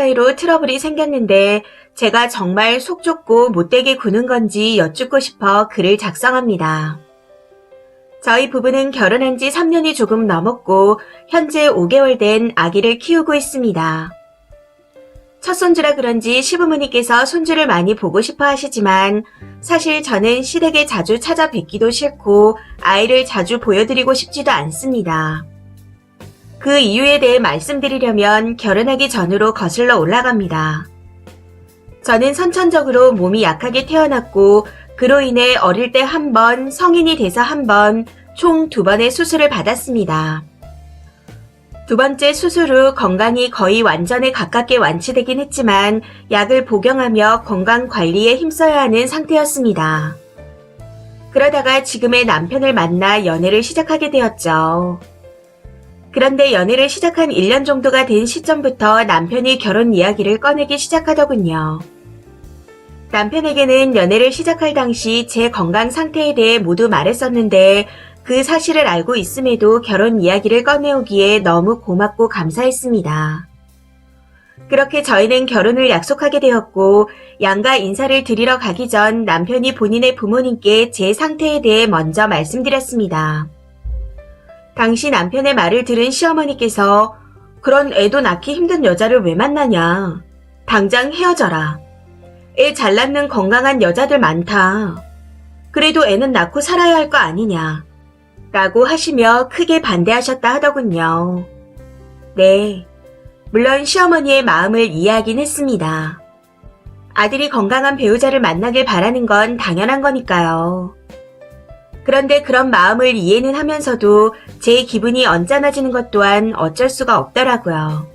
사이로 트러블이 생겼는데 제가 정말 속 좁고 못되게 구는 건지 여쭙고 싶어 글을 작성합니다. 저희 부부는 결혼한 지 3년이 조금 넘었고 현재 5개월 된 아기를 키우고 있습니다. 첫 손주라 그런지 시부모님께서 손주를 많이 보고 싶어 하시지만 사실 저는 시댁에 자주 찾아뵙기도 싫고 아이를 자주 보여드리고 싶지도 않습니다. 그 이유에 대해 말씀드리려면 결혼하기 전으로 거슬러 올라갑니다. 저는 선천적으로 몸이 약하게 태어났고 그로 인해 어릴 때 한 번, 성인이 돼서 한 번, 총 두 번의 수술을 받았습니다. 두 번째 수술 후 건강이 거의 완전에 가깝게 완치되긴 했지만 약을 복용하며 건강 관리에 힘써야 하는 상태였습니다. 그러다가 지금의 남편을 만나 연애를 시작하게 되었죠. 그런데 연애를 시작한 1년 정도가 된 시점부터 남편이 결혼 이야기를 꺼내기 시작하더군요. 남편에게는 연애를 시작할 당시 제 건강 상태에 대해 모두 말했었는데 그 사실을 알고 있음에도 결혼 이야기를 꺼내오기에 너무 고맙고 감사했습니다. 그렇게 저희는 결혼을 약속하게 되었고 양가 인사를 드리러 가기 전 남편이 본인의 부모님께 제 상태에 대해 먼저 말씀드렸습니다. 당시 남편의 말을 들은 시어머니께서 그런 애도 낳기 힘든 여자를 왜 만나냐. 당장 헤어져라. 애 잘 낳는 건강한 여자들 많다. 그래도 애는 낳고 살아야 할 거 아니냐. 라고 하시며 크게 반대하셨다 하더군요. 네. 물론 시어머니의 마음을 이해하긴 했습니다. 아들이 건강한 배우자를 만나길 바라는 건 당연한 거니까요. 그런데 그런 마음을 이해는 하면서도 제 기분이 언짢아지는 것 또한 어쩔 수가 없더라고요.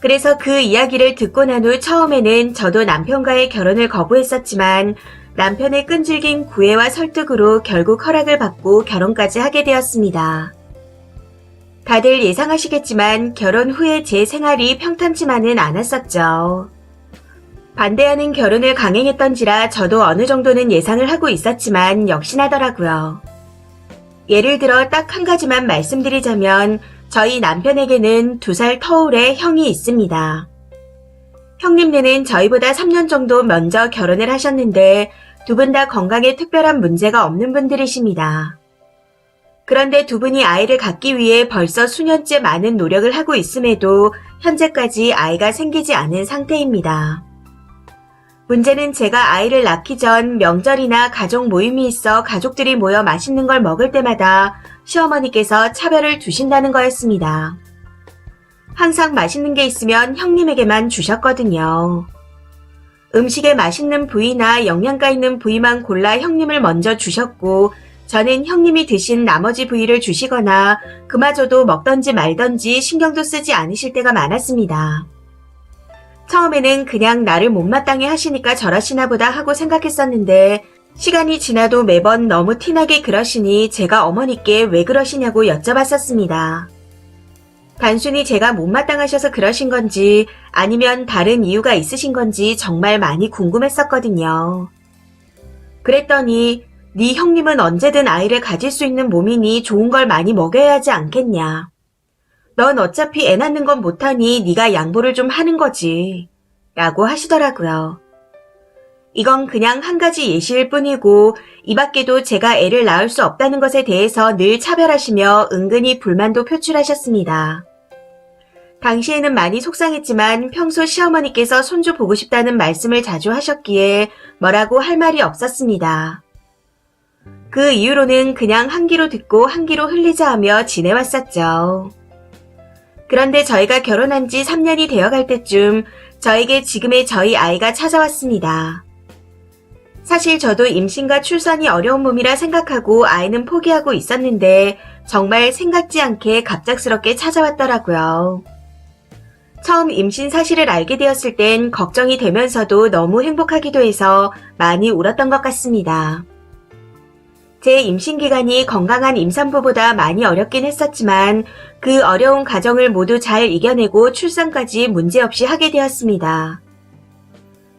그래서 그 이야기를 듣고 난 후 처음에는 저도 남편과의 결혼을 거부했었지만 남편의 끈질긴 구애와 설득으로 결국 허락을 받고 결혼까지 하게 되었습니다. 다들 예상하시겠지만 결혼 후에 제 생활이 평탄치만은 않았었죠. 반대하는 결혼을 강행했던지라 저도 어느 정도는 예상을 하고 있었지만 역시나더라고요. 예를 들어 딱 한 가지만 말씀드리자면 저희 남편에게는 두 살 터울의 형이 있습니다. 형님네는 저희보다 3년 정도 먼저 결혼을 하셨는데 두 분 다 건강에 특별한 문제가 없는 분들이십니다. 그런데 두 분이 아이를 갖기 위해 벌써 수년째 많은 노력을 하고 있음에도 현재까지 아이가 생기지 않은 상태입니다. 문제는 제가 아이를 낳기 전 명절이나 가족 모임이 있어 가족들이 모여 맛있는 걸 먹을 때마다 시어머니께서 차별을 두신다는 거였습니다. 항상 맛있는 게 있으면 형님에게만 주셨거든요. 음식에 맛있는 부위나 영양가 있는 부위만 골라 형님을 먼저 주셨고, 저는 형님이 드신 나머지 부위를 주시거나 그마저도 먹던지 말던지 신경도 쓰지 않으실 때가 많았습니다. 처음에는 그냥 나를 못마땅해 하시니까 저러시나 보다 하고 생각했었는데 시간이 지나도 매번 너무 티나게 그러시니 제가 어머니께 왜 그러시냐고 여쭤봤었습니다. 단순히 제가 못마땅하셔서 그러신 건지 아니면 다른 이유가 있으신 건지 정말 많이 궁금했었거든요. 그랬더니 네 형님은 언제든 아이를 가질 수 있는 몸이니 좋은 걸 많이 먹여야 하지 않겠냐. 넌 어차피 애 낳는 건 못하니 네가 양보를 좀 하는 거지. 라고 하시더라고요. 이건 그냥 한 가지 예시일 뿐이고 이 밖에도 제가 애를 낳을 수 없다는 것에 대해서 늘 차별하시며 은근히 불만도 표출하셨습니다. 당시에는 많이 속상했지만 평소 시어머니께서 손주 보고 싶다는 말씀을 자주 하셨기에 뭐라고 할 말이 없었습니다. 그 이후로는 그냥 한 귀로 듣고 한 귀로 흘리자 하며 지내왔었죠. 그런데 저희가 결혼한 지 3년이 되어갈 때쯤 저에게 지금의 저희 아이가 찾아왔습니다. 사실 저도 임신과 출산이 어려운 몸이라 생각하고 아이는 포기하고 있었는데 정말 생각지 않게 갑작스럽게 찾아왔더라고요. 처음 임신 사실을 알게 되었을 땐 걱정이 되면서도 너무 행복하기도 해서 많이 울었던 것 같습니다. 제 임신 기간이 건강한 임산부보다 많이 어렵긴 했었지만 그 어려운 과정을 모두 잘 이겨내고 출산까지 문제없이 하게 되었습니다.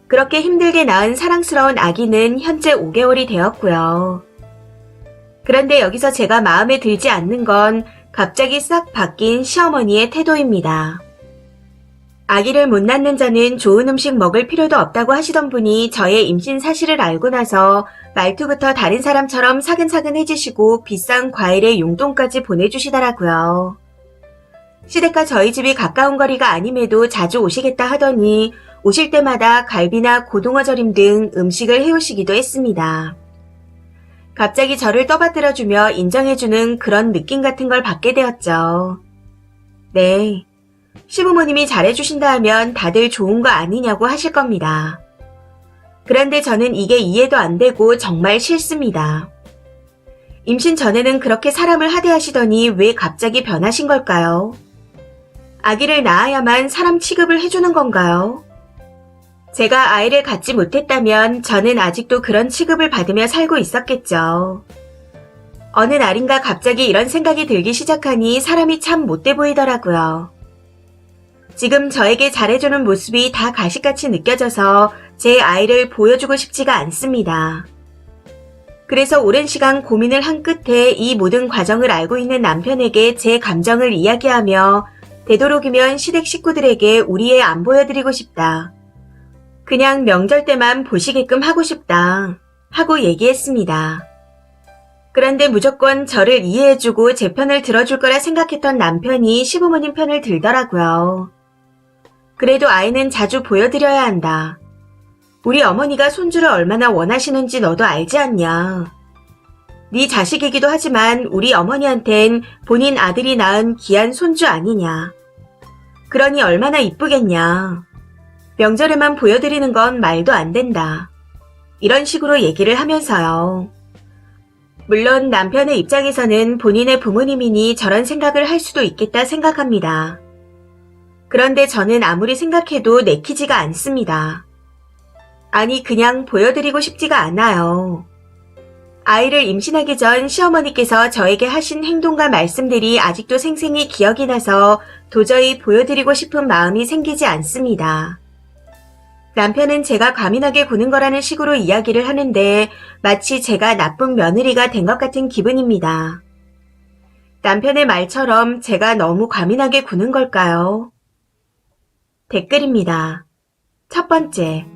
그렇게 힘들게 낳은 사랑스러운 아기는 현재 5개월이 되었고요. 그런데 여기서 제가 마음에 들지 않는 건 갑자기 싹 바뀐 시어머니의 태도입니다. 아기를 못 낳는 자는 좋은 음식 먹을 필요도 없다고 하시던 분이 저의 임신 사실을 알고 나서 말투부터 다른 사람처럼 사근사근 해지시고 비싼 과일에 용돈까지 보내주시더라고요. 시댁과 저희 집이 가까운 거리가 아님에도 자주 오시겠다 하더니 오실 때마다 갈비나 고등어 절임 등 음식을 해오시기도 했습니다. 갑자기 저를 떠받들어주며 인정해주는 그런 느낌 같은 걸 받게 되었죠. 네. 시부모님이 잘해주신다 하면 다들 좋은 거 아니냐고 하실 겁니다. 그런데 저는 이게 이해도 안 되고 정말 싫습니다. 임신 전에는 그렇게 사람을 하대하시더니 왜 갑자기 변하신 걸까요? 아기를 낳아야만 사람 취급을 해주는 건가요? 제가 아이를 갖지 못했다면 저는 아직도 그런 취급을 받으며 살고 있었겠죠. 어느 날인가 갑자기 이런 생각이 들기 시작하니 사람이 참 못돼 보이더라고요. 지금 저에게 잘해주는 모습이 다 가식같이 느껴져서 제 아이를 보여주고 싶지가 않습니다. 그래서 오랜 시간 고민을 한 끝에 이 모든 과정을 알고 있는 남편에게 제 감정을 이야기하며 되도록이면 시댁 식구들에게 우리의 안 보여드리고 싶다. 그냥 명절 때만 보시게끔 하고 싶다. 하고 얘기했습니다. 그런데 무조건 저를 이해해주고 제 편을 들어줄 거라 생각했던 남편이 시부모님 편을 들더라고요. 그래도 아이는 자주 보여드려야 한다. 우리 어머니가 손주를 얼마나 원하시는지 너도 알지 않냐. 네 자식이기도 하지만 우리 어머니한텐 본인 아들이 낳은 귀한 손주 아니냐. 그러니 얼마나 이쁘겠냐. 명절에만 보여드리는 건 말도 안 된다. 이런 식으로 얘기를 하면서요. 물론 남편의 입장에서는 본인의 부모님이니 저런 생각을 할 수도 있겠다 생각합니다. 그런데 저는 아무리 생각해도 내키지가 않습니다. 아니, 그냥 보여드리고 싶지가 않아요. 아이를 임신하기 전 시어머니께서 저에게 하신 행동과 말씀들이 아직도 생생히 기억이 나서 도저히 보여드리고 싶은 마음이 생기지 않습니다. 남편은 제가 과민하게 구는 거라는 식으로 이야기를 하는데 마치 제가 나쁜 며느리가 된 것 같은 기분입니다. 남편의 말처럼 제가 너무 과민하게 구는 걸까요? 댓글입니다. 첫 번째.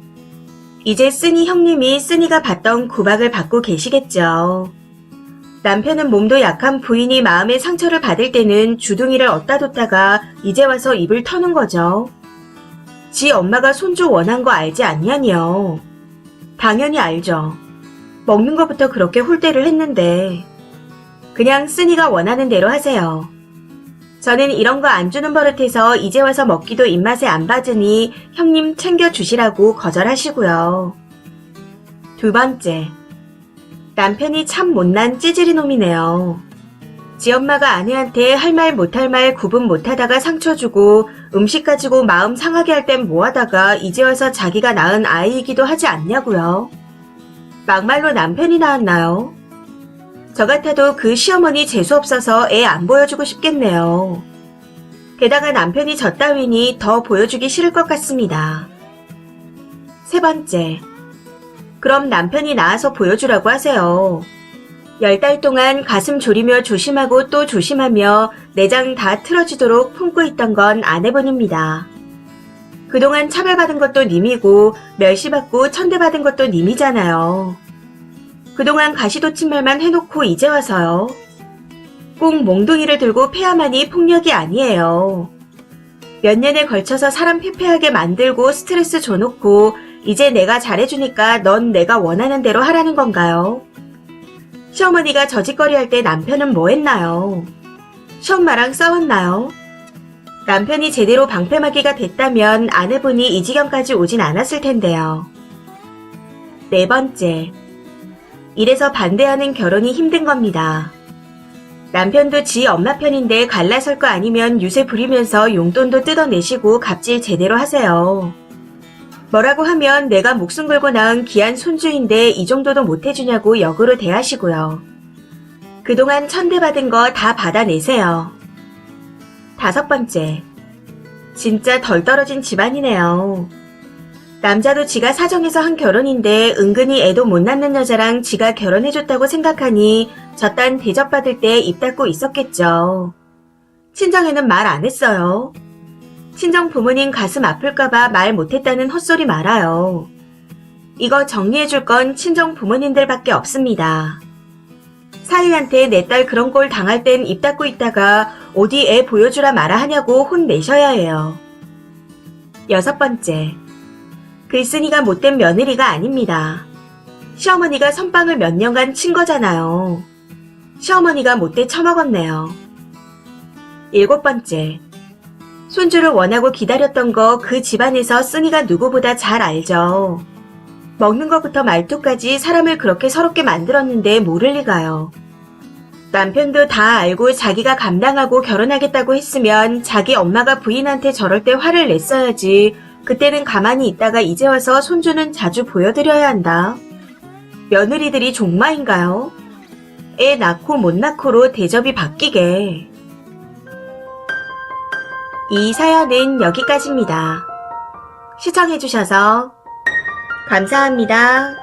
이제 쓰니 형님이 쓰니가 받던 구박을 받고 계시겠죠. 남편은 몸도 약한 부인이 마음의 상처를 받을 때는 주둥이를 얻다 뒀다가 이제 와서 입을 터는 거죠. 지 엄마가 손주 원한 거 알지 않냐니요. 당연히 알죠. 먹는 것부터 그렇게 홀대를 했는데. 그냥 쓰니가 원하는 대로 하세요. 저는 이런 거 안 주는 버릇해서 이제 와서 먹기도 입맛에 안 받으니 형님 챙겨주시라고 거절하시고요. 두 번째. 남편이 참 못난 찌질이 놈이네요. 지 엄마가 아내한테 할 말 못할 말 구분 못하다가 상처 주고 음식 가지고 마음 상하게 할 땐 뭐하다가 이제 와서 자기가 낳은 아이이기도 하지 않냐고요. 막말로 남편이 낳았나요? 저 같아도 그 시어머니 재수없어서 애 안 보여주고 싶겠네요. 게다가 남편이 저 따위니 더 보여주기 싫을 것 같습니다. 세 번째. 그럼 남편이 나와서 보여주라고 하세요. 열 달 동안 가슴 졸이며 조심하고 또 조심하며 내장 다 틀어지도록 품고 있던 건 아내분입니다. 그동안 차별받은 것도 님이고 멸시받고 천대받은 것도 님이잖아요. 그동안 가시돋친 말만 해놓고 이제 와서요. 꼭 몽둥이를 들고 패야만이 폭력이 아니에요. 몇 년에 걸쳐서 사람 패패하게 만들고 스트레스 줘놓고 이제 내가 잘해주니까 넌 내가 원하는 대로 하라는 건가요? 시어머니가 저짓거리 할 때 남편은 뭐 했나요? 시엄마랑 싸웠나요? 남편이 제대로 방패막이가 됐다면 아내분이 이 지경까지 오진 않았을 텐데요. 네 번째. 이래서 반대하는 결혼이 힘든 겁니다. 남편도 지 엄마 편인데 갈라설 거 아니면 유세 부리면서 용돈도 뜯어내시고 갑질 제대로 하세요. 뭐라고 하면 내가 목숨 걸고 낳은 귀한 손주인데 이 정도도 못해주냐고 역으로 대하시고요. 그동안 천대받은 거 다 받아내세요. 다섯 번째. 진짜 덜 떨어진 집안이네요. 남자도 지가 사정해서 한 결혼인데 은근히 애도 못 낳는 여자랑 지가 결혼해줬다고 생각하니 저딴 대접받을 때 입 닫고 있었겠죠. 친정에는 말 안 했어요. 친정 부모님 가슴 아플까봐 말 못했다는 헛소리 말아요. 이거 정리해줄 건 친정 부모님들밖에 없습니다. 사위한테 내 딸 그런 꼴 당할 땐 입 닫고 있다가 어디 애 보여주라 마라 하냐고 혼내셔야 해요. 여섯 번째. 글쓴이가 못된 며느리가 아닙니다. 시어머니가 선빵을 몇 년간 친 거잖아요. 시어머니가 못돼 처먹었네요. 일곱 번째. 손주를 원하고 기다렸던 거 그 집안에서 쓴이가 누구보다 잘 알죠. 먹는 것부터 말투까지 사람을 그렇게 서럽게 만들었는데 모를 리가요. 남편도 다 알고 자기가 감당하고 결혼하겠다고 했으면 자기 엄마가 부인한테 저럴 때 화를 냈어야지. 그때는 가만히 있다가 이제 와서 손주는 자주 보여드려야 한다. 며느리들이 종마인가요? 애 낳고 못 낳고로 대접이 바뀌게. 이 사연은 여기까지입니다. 시청해주셔서 감사합니다.